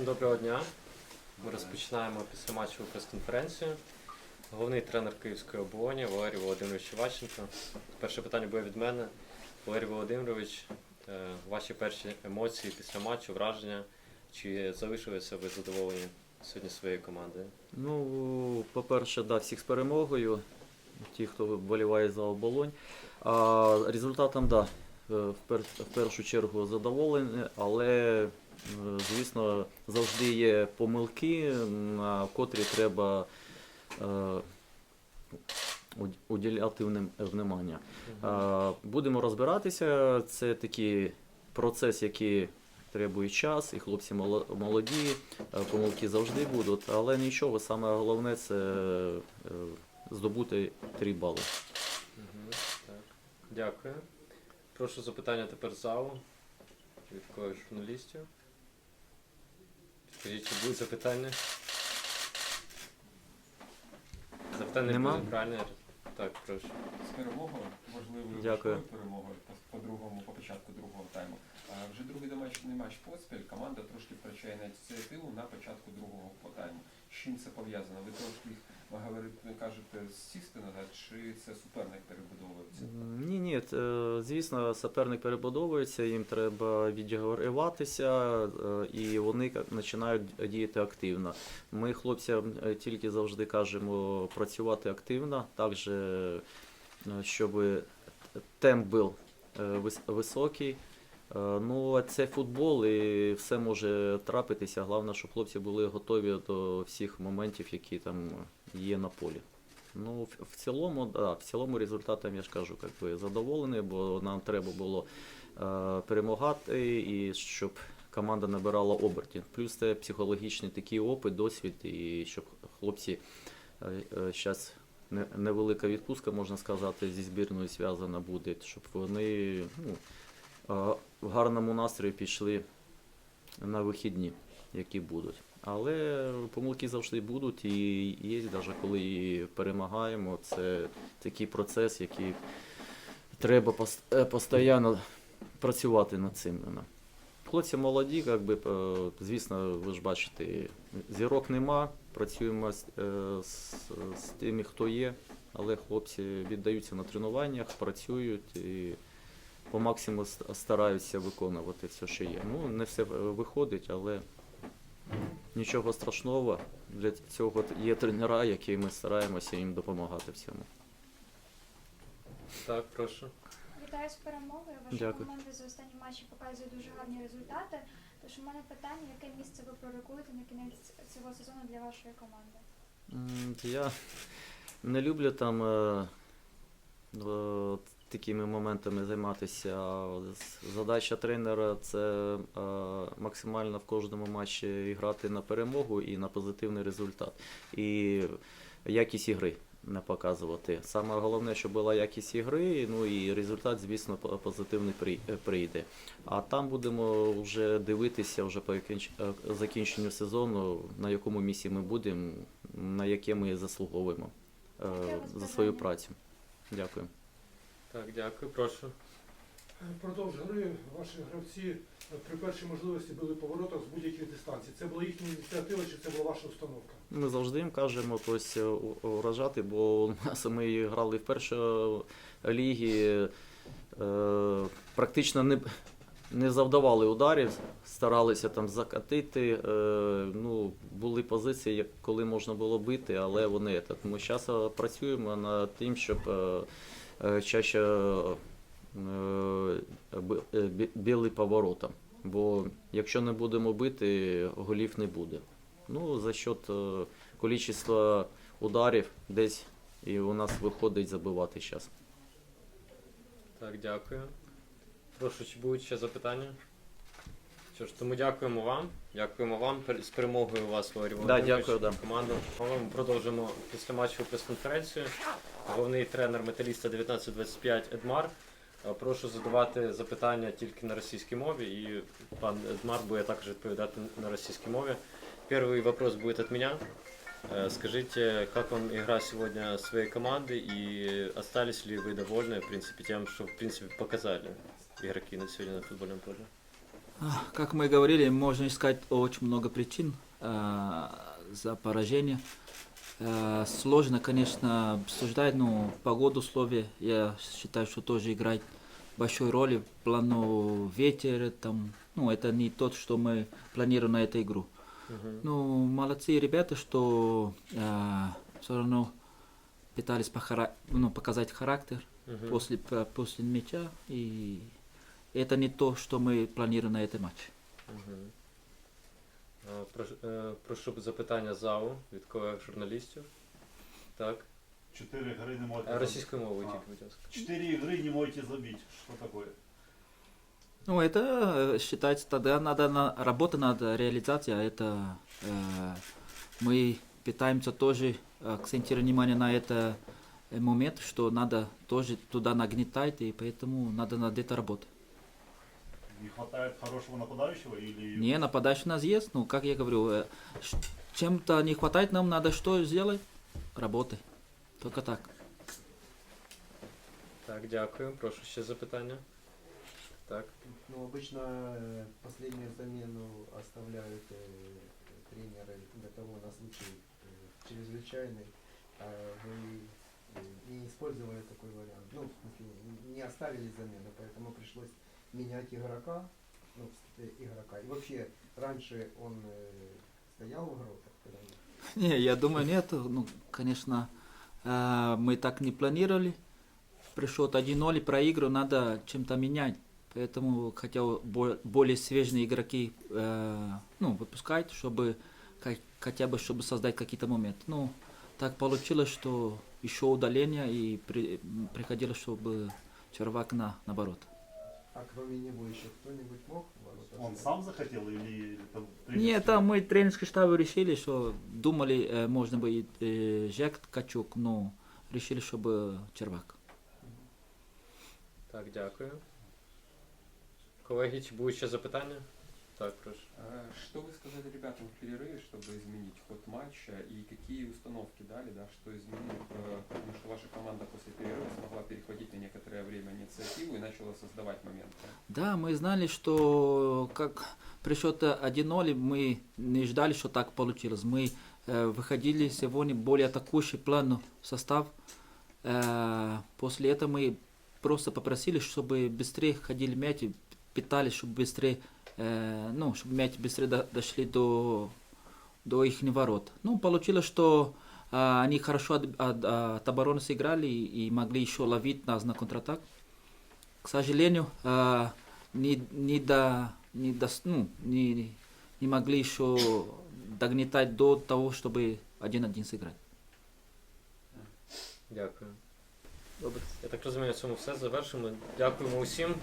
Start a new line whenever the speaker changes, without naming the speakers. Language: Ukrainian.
Всім доброго дня. Ми розпочинаємо після матчу прес-конференцію. Головний тренер Київської оболоні Валерій Володимирович Іващенко. Перше питання буде від мене. Валерій Володимирович, е, ваші перші емоції після матчу, враження, чи залишилися ви задоволені сьогодні своєю командою?
Ну, по-перше, да, всіх з перемогою, ті, хто вболіває за оболонь. А результатом, да, е, в, першу чергу задоволені, але, звісно, завжди є помилки, на котрі треба е, уділяти внимання. Е, Будемо розбиратися. Це такий процес, який требує час, і хлопці молоді, е, помилки завжди будуть, але нічого, саме головне це здобути 3 бали.
Дякую. Прошу запитання тепер залу від з журналістів. Скажіть, чи будуть запитання? Запитання
Нема?
буде правильно? Так, прошу.
з перемогою, можливо,
Дякую.
перемогою по, по другому, по початку другого тайму. А вже другий домашній матч поспіль команда трошки втрачає на ініціативу на початку другого тайму. З чим це пов'язано? Ви трошки ви говорите, кажете, сісти назад, чи це суперник перебудовується?
Ні, ні, е, звісно, суперник перебудовується, їм треба відіграватися, е, і вони починають діяти активно. Ми хлопцям е, тільки завжди кажемо працювати активно, також, щоб темп був високий. Е, Ну, це футбол і все може трапитися. Головне, щоб хлопці були готові до всіх моментів, які там є на полі. Ну, в, цілому, да, в цілому результатом я ж кажу, як би задоволений, бо нам треба було е, перемагати і щоб команда набирала обертів. Плюс це психологічний такий опит, досвід, і щоб хлопці зараз невелика відпустка, можна сказати, зі збірною зв'язана буде, щоб вони ну, е, в гарному настрої пішли на вихідні, які будуть. Але помилки завжди будуть, і є, навіть коли перемагаємо, це такий процес, який треба е, постійно працювати над цим. Хлопці молоді, як би, е, звісно, ви ж бачите, зірок нема, працюємо з, е, з, з тими, хто є, але хлопці віддаються на тренуваннях, працюють і по максимуму ст- стараються виконувати все, що є. Ну, не все е, виходить, але нічого страшного. Для цього є тренера, які ми стараємося їм допомагати в цьому.
Так, прошу.
Вітаю з перемогою. Ваша
Дякую.
команда за останні матчі показує дуже гарні результати. Тож у мене питання, яке місце ви пророкуєте на кінець цього сезону для вашої команди?
Я не люблю там е, такими моментами займатися. Задача тренера це е, максимально в кожному матчі грати на перемогу і на позитивний результат. І якість ігри не показувати. Саме головне, щоб була якість ігри, ну і результат, звісно, позитивний при- прийде. А там будемо вже дивитися вже по е, закінченню сезону, на якому місці ми будемо, на яке ми заслуговуємо е, за свою працю. Дякую.
Так, дякую, прошу.
Впродовж ваші гравці е, при першій можливості били поворотах з будь-яких дистанцій. Це була їхня ініціатива чи це була ваша установка?
Ми завжди їм кажемо ось, е, вражати, бо ми грали в першій лігі, е, практично не, не завдавали ударів, старалися там закатити. Е, ну, були позиції, коли можна було бити, але вони так. Ми зараз працюємо над тим, щоб е, е, чаще е, е, били по. Бо якщо не будемо бити, голів не буде. Ну, за счет е, количества ударів десь і у нас виходить забивати зараз.
Так, дякую. Прошу, чи будуть ще запитання? Що ж, тому дякуємо вам. Дякуємо вам. Пер- З перемогою у вас, Валерій
Да,
Володимирович,
дякую, да.
команду. Ми продовжимо після матчу прес-конференцію. Головний тренер металіста 1925 Едмар. Е, Прошу задавати запитання тільки на російській мові, і пан Эдмар буде також відповідати на російській мові. Первый вопрос будет от меня. Э, Скажите, как вам игра сегодня своей команды и остались ли вы довольны, в принципе, тем, что в принципе показали игроки на сегодня на футбольном поле?
Как мы говорили, можно искать очень много причин а, за поражение. А, Сложно, конечно, обсуждать, но погоду условия, я считаю, что тоже играет большую роль в плану ветер, там, ну, это не тот, что мы планируем на эту игру. Ну, молодцы ребята, что все равно пытались похара- ну, показать характер
Мгм.
после, п- после мяча, и это не то, что мы планируем на этом матче.
Мгм. Е, прош- е, Прошу запитання залу від колег журналістів. Так.
Четыре игры не можете
Е,
забить.
Російською мовою
А.
тільки, будь ласка.
Четыре игры не можете забить. Что такое?
Ну, это э, считается, тогда надо на, работа над реализацией, а это э, мы пытаемся тоже э, акцентировать внимание на это э, момент, что надо тоже туда нагнетать, и поэтому надо над это работать.
Не хватает хорошего нападающего или...
Не, нападающий у нас есть, ну, как я говорю, э, чем-то не хватает, нам надо что сделать? Работай. Только так.
Так, дякую. Прошу ще запитання. Так.
Ну, обычно э, последнюю замену оставляют э, тренеры для того на случай э, чрезвычайный. А вы э, не использовали такой вариант. Ну, в смысле, не оставили замену, поэтому пришлось менять игрока. Ну, игрока. И вообще, раньше он э, стоял в воротах,
Не, я думаю, нет. Ну, конечно, э, мы так не планировали. При счет 1-0 и проигру надо чем-то менять. Поэтому хотел бо- более свежие игроки э, ну, выпускать, чтобы хотя бы чтобы создать какие-то моменты. Ну, так получилось, что еще удаление и при- приходилось, чтобы Червак на, наоборот.
А кроме него еще кто-нибудь мог в ворота
Он
встать?
сам захотел или... это тренер
Нет,
сказал?
там мы тренерский штаб решили, что думали, э, можно бы э, Жек Ткачук, но решили, чтобы Червак.
Так, дякую. Колеги, чи будуть ще запитання? Так, прошу.
Э, Что вы сказали ребятам в перерыве, чтобы изменить ход матча и какие установки дали, да, что изменили, э, потому что ваша команда после перерыва смогла перехватить на некоторое время инициативу и начала создавать моменты.
Да, мы знали, что как при счете 1-0 мы не ждали, что так получилось. Мы э, выходили сегодня более атакующий план состав. Э, после этого мы просто попросили, чтобы быстрее ходили мяч, и питались, чтобы быстрее, ну, чтобы мяч быстрее до- дошли до, до их ворот. Ну, получилось, что а, они хорошо от, от- от обороны сыграли и, и могли еще ловить нас на контратак. К сожалению, а, не, не, до, не, до, ну, не, не могли еще догнетать до того, чтобы один-один сыграть.
Дякую. Добре. Я так розумію, на цьому все завершимо. Дякуємо усім.